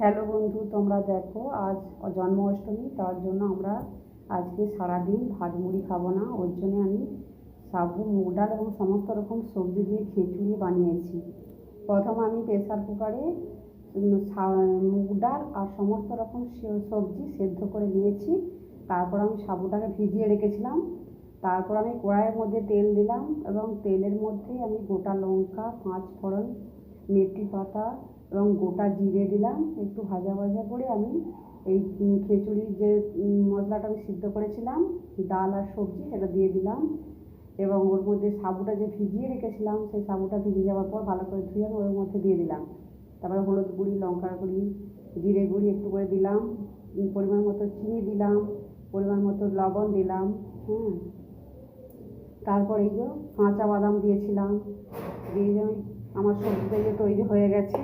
Hello বন্ধু, তোমরা দেখো, আজ জন্মাষ্টমী, তার জন্য আমরা আজকে সারাদিন ভাত মুড়ি খাব না। ওর জন্য আমি সাবু, মুগ ডাল এবং সমস্ত রকম সবজি দিয়ে খিচুড়ি বানিয়েছি। প্রথম আমি প্রেসার কুকারে মুগ ডাল আর সমস্ত রকম সবজি সেদ্ধ করে নিয়েছি। তারপর আমি সাবুটাকে ভিজিয়ে রেখেছিলাম। তারপর আমি কড়াইয়ের মধ্যে তেল দিলাম এবং তেলের মধ্যে আমি গোটা লঙ্কা পাঁচ ফোড়ন মেথি পাতা এবং গোটা জিরে দিলাম, একটু ভাজা ভাজা করে আমি এই খিচুড়ির যে মশলাটা আমি সিদ্ধ করেছিলাম, ডাল আর সবজি সেটা দিয়ে দিলাম এবং ওর মধ্যে সাবুটা যে ভিজিয়ে রেখেছিলাম, সেই সাবুটা ভিজে যাওয়ার পর ভালো করে ধুয়ে ওর মধ্যে দিয়ে দিলাম। তারপরে হলুদ গুঁড়ি, লঙ্কার গুঁড়ি, জিরে গুঁড়ি একটু করে দিলাম পরিমাণ মতো চিনি দিলাম, পরিমাণ মতো লবণ দিলাম হ্যাঁ। তারপর এই যে কাঁচা বাদাম দিয়েছিলাম, দিয়ে আমি আমার সবজিটা যে তৈরি হয়ে গেছে